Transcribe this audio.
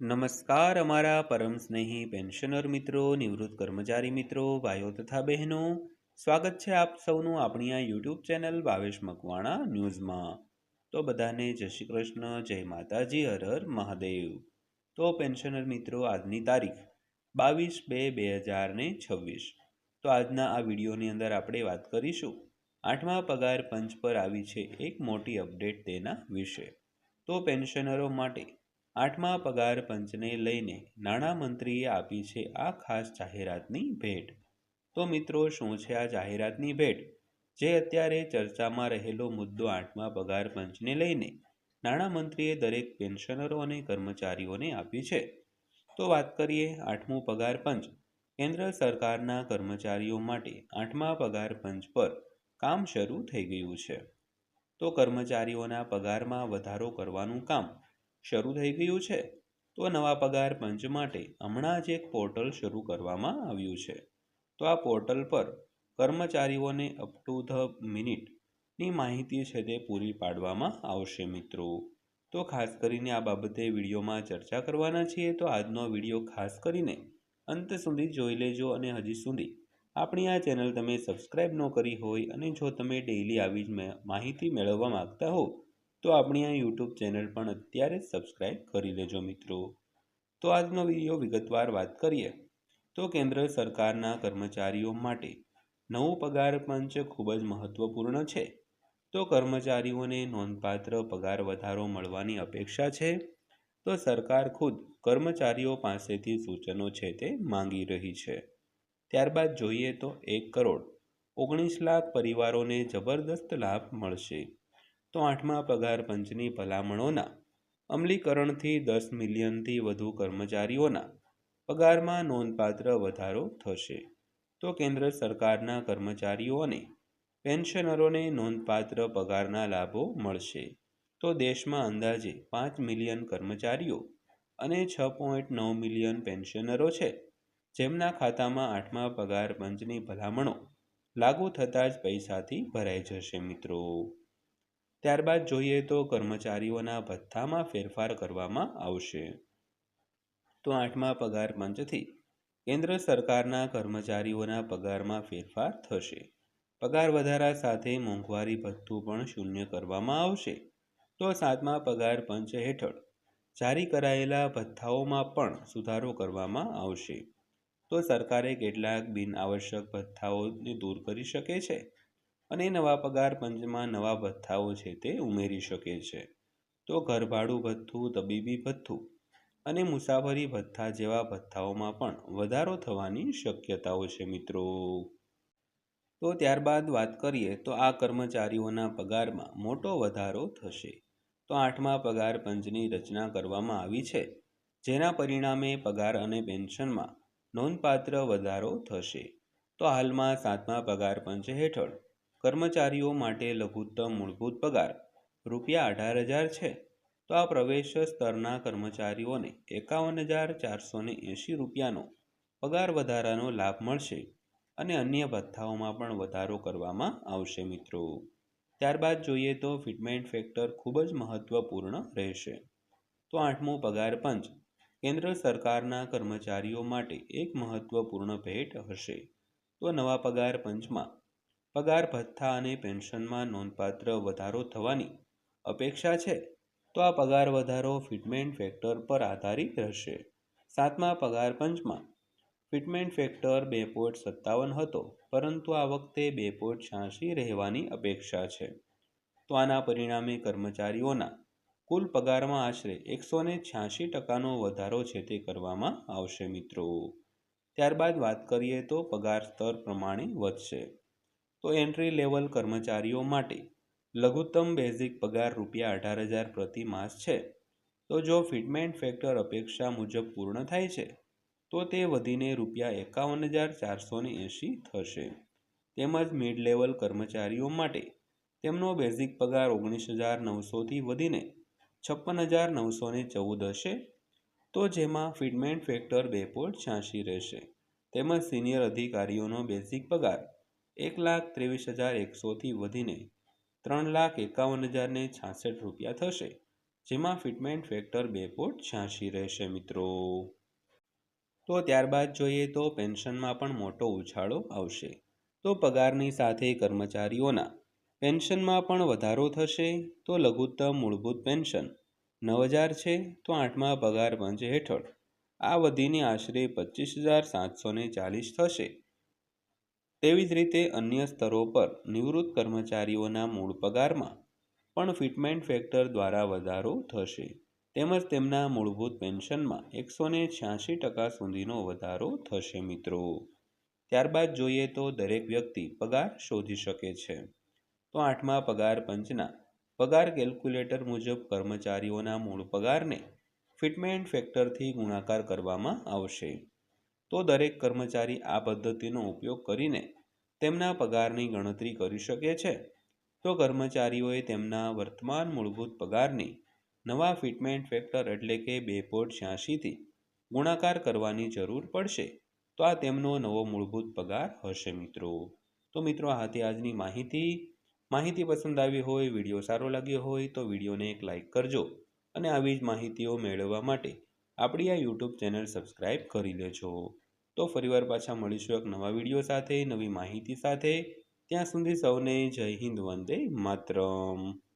નમસ્કાર અમારા પરમ સ્નેહી પેન્શનર મિત્રો, નિવૃત્ત કર્મચારી મિત્રો, ભાઈઓ તથા બહેનો. સ્વાગત છે આપ સૌનું આપણી આ યુટ્યુબ ચેનલ ભાવેશ મકવાણા ન્યૂઝમાં. તો બધાને જય શ્રી કૃષ્ણ, જય માતાજી, હર મહાદેવ. તો પેન્શનર મિત્રો, આજની તારીખ બાવીસ બે બે હજાર ને છવ્વીસ. તો આજના આ વિડીયોની અંદર આપણે વાત કરીશું આઠમા પગાર પંચ પર આવી છે એક મોટી અપડેટ તેના વિશે. તો પેન્શનરો માટે આઠમા પગાર પંચને લઈને નાણામંત્રીએ આપી છે આ ખાસ જાહેરાતની ભેટ. તો મિત્રો, શું છે આ જાહેરાતની ભેટ? જે અત્યારે ચર્ચામાં રહેલો મુદ્દો આઠમા પગાર પંચને લઈને નાણામંત્રીએ દરેક પેન્શનરો અને કર્મચારીઓને આપી છે. તો વાત કરીએ આઠમું પગાર પંચ. કેન્દ્ર સરકારના કર્મચારીઓ માટે આઠમા પગાર પંચ પર કામ શરૂ થઈ ગયું છે. તો કર્મચારીઓના પગારમાં વધારો કરવાનું કામ શરૂ થઈ ગયું છે. તો નવા પગાર પંચ માટે હમણાં જ એક પોર્ટલ શરૂ કરવામાં આવ્યું છે. તો આ પોર્ટલ પર કર્મચારીઓને અપ ટુ ધ મિનિટની માહિતી છે તે પૂરી પાડવામાં આવશે મિત્રો. તો ખાસ કરીને આ બાબતે વિડીયોમાં ચર્ચા કરવાના છીએ. તો આજનો વીડિયો ખાસ કરીને અંત સુધી જોઈ લેજો અને હજી સુધી આપણી આ ચેનલ તમે સબસ્ક્રાઈબ ન કરી હોય અને જો તમે ડેઈલી આવી જ માહિતી મેળવવા માગતા હો તો આપણી આ યુટ્યુબ ચેનલ પણ અત્યારે જ સબસ્ક્રાઈબ કરી લેજો મિત્રો. તો આજનો વીડિયો વિગતવાર વાત કરીએ. તો કેન્દ્ર સરકારના કર્મચારીઓ માટે નવું પગાર પંચ ખૂબ જ મહત્વપૂર્ણ છે. તો કર્મચારીઓને નોંધપાત્ર પગાર વધારો મળવાની અપેક્ષા છે. તો સરકાર ખુદ કર્મચારીઓ પાસેથી સૂચનો છે તે માંગી રહી છે. ત્યારબાદ જોઈએ તો એક કરોડ ઓગણીસ લાખ પરિવારોને જબરદસ્ત લાભ મળશે. તો આઠમા પગાર પંચની ભલામણોના, અમલીકરણથી દસ મિલિયનથી વધુ કર્મચારીઓના પગારમાં નોંધપાત્ર વધારો થશે. તો કેન્દ્ર સરકારના કર્મચારીઓને, પેન્શનરોને નોંધપાત્ર પગારના લાભો મળશે. તો દેશમાં અંદાજે પાંચ મિલિયન કર્મચારીઓ અને છ પોઈન્ટ નવ મિલિયન પેન્શનરો છે. જેમના ખાતામાં આઠમા પગાર પંચની ભલામણો લાગુ થતાં જ પૈસાથી ભરાઈ જશે મિત્રો. ત્યારબાદ જોઈએ તો કર્મચારીઓના ભથ્થામાં ફેરફાર કરવામાં આવશે. તો આઠમા પગાર પંચથી કેન્દ્ર સરકારના કર્મચારીઓના પગારમાં ફેરફાર થશે. પગાર વધારા સાથે મોંઘવારી ભથ્થું પણ શૂન્ય કરવામાં આવશે. તો સાતમા પગાર પંચ હેઠળ જારી કરાયેલા ભથ્થાઓમાં પણ સુધારો કરવામાં આવશે. તો સરકારે કેટલાક બિનઆવશ્યક ભથ્થાઓને દૂર કરી શકે છે? અને નવા પગાર પંચમાં નવા ભથ્થાઓ છે તે ઉમેરી શકે છે. તો ઘરભાડું ભથ્થું, તબીબી ભથ્થું અને મુસાફરી ભથ્થા જેવા ભથ્થાઓમાં પણ વધારો થવાની શક્યતાઓ છે મિત્રો. તો ત્યારબાદ વાત કરીએ તો આ કર્મચારીઓના પગારમાં મોટો વધારો થશે. તો આઠમા પગાર પંચની રચના કરવામાં આવી છે, જેના પરિણામે પગાર અને પેન્શનમાં નોંધપાત્ર વધારો થશે. તો હાલમાં સાતમા પગાર પંચ હેઠળ કર્મચારીઓ માટે લઘુત્તમ મૂળભૂત પગાર. રૂપિયા અઢાર હજાર છે. તો આ પ્રવેશ સ્તરના કર્મચારીઓને એકાવન હજાર ચારસો ને એંશી રૂપિયાનો પગાર વધારાનો લાભ મળશે અને અન્ય ભથ્થાઓમાં પણ વધારો કરવામાં આવશે મિત્રો. ત્યારબાદ જોઈએ તો ફિટમેન્ટ ફેક્ટર ખૂબ જ મહત્વપૂર્ણ રહેશે. તો આઠમું પગાર પંચ. કેન્દ્ર સરકારના કર્મચારીઓ માટે એક મહત્વપૂર્ણ ભેટ હશે. તો નવા પગાર પંચમાં પગાર, ભથ્થા અને પેન્શનમાં નોંધપાત્ર વધારો થવાની અપેક્ષા છે, તો આ પગાર વધારો ફિટમેન્ટ ફેક્ટર પર આધારિત રહેશે. સાતમા પગાર પંચમાં, ફિટમેન્ટ ફેક્ટર બે પોઈન્ટ સત્તાવન હતો, પરંતુ આ વખતે બે પોઈન્ટ છ્યાસી રહેવાની અપેક્ષા છે. તો આના પરિણામે કર્મચારીઓના કુલ પગારમાં આશરે એકસો ને છ્યાસી ટકાનો વધારો છે તે કરવામાં આવશે મિત્રો. ત્યારબાદ વાત કરીએ તો પગાર સ્તર પ્રમાણે વધશે. તો એન્ટ્રી લેવલ કર્મચારીઓ માટે લઘુત્તમ બેઝિક પગાર રૂપિયા અઢાર હજાર પ્રતિ માસ છે. તો જો ફિટમેન્ટ ફેક્ટર અપેક્ષા મુજબ પૂર્ણ થાય છે, તો તે વધીને રૂપિયા એકાવન હજાર ચારસો એંશી થશે. તેમજ મિડ લેવલ કર્મચારીઓ માટે તેમનો બેઝિક પગાર ઓગણીસ હજાર નવસોથી વધીને છપ્પન હજાર નવસો ચૌદ હશે. તો જેમાં ફિટમેન્ટ ફેક્ટર બે પોઈન્ટ છ્યાસી રહેશે. તેમજ સિનિયર અધિકારીઓનો બેઝિક પગાર એક લાખ ત્રેવીસ હજાર એકસોથી વધીને ત્રણ લાખ એકાવન હજારને છાસઠ રૂપિયા થશે, જેમાં ફિટમેન્ટ ફેક્ટર બે પોઈન્ટ છ્યાસી રહેશે મિત્રો. તો ત્યારબાદ જોઈએ તો પેન્શનમાં પણ મોટો ઉછાળો આવશે. તો પગારની સાથે કર્મચારીઓના પેન્શનમાં પણ વધારો થશે, તો લઘુત્તમ મૂળભૂત પેન્શન નવ હજાર છે, તો આઠમા પગાર પંચ હેઠળ આ વધીને આશરે પચીસ હજાર સાતસો ચાલીસ થશે. તેવી જ રીતે અન્ય સ્તરો પર નિવૃત્ત કર્મચારીઓના મૂળ પગારમાં પણ ફિટમેન્ટ ફેક્ટર દ્વારા વધારો થશે. તેમજ તેમના મૂળભૂત પેન્શનમાં એકસો ને છ્યાસી ટકા સુધીનો વધારો થશે મિત્રો. ત્યારબાદ જોઈએ તો દરેક વ્યક્તિ પગાર શોધી શકે છે. તો આઠમા પગાર પંચના પગાર કેલ્ક્યુલેટર મુજબ કર્મચારીઓના મૂળ પગારને ફિટમેન્ટ ફેક્ટરથી ગુણાકાર કરવામાં આવશે. તો દરેક કર્મચારી આ પદ્ધતિનો ઉપયોગ કરીને તેમના પગારની ગણતરી કરી શકે છે. તો કર્મચારીઓએ તેમના વર્તમાન મૂળભૂત પગારની નવા ફિટમેન્ટ ફેક્ટર એટલે કે બે પોઈન્ટ છ્યાસીથી ગુણાકાર કરવાની જરૂર પડશે. તો આ તેમનો નવો મૂળભૂત પગાર હશે મિત્રો. તો મિત્રો આ હતી આજની માહિતી માહિતી પસંદ આવી હોય, વીડિયો સારો લાગ્યો હોય તો વિડીયોને એક લાઇક કરજો અને આવી જ માહિતીઓ મેળવવા માટે આપણી આ યુટ્યુબ ચેનલ સબસ્ક્રાઈબ કરી લેજો. તો ફરીવાર પાછા મળીશું એક નવા વીડિયો સાથે, નવી માહિતી સાથે. ત્યાં સુધી સૌને જય હિન્દ, વંદે માતરમ.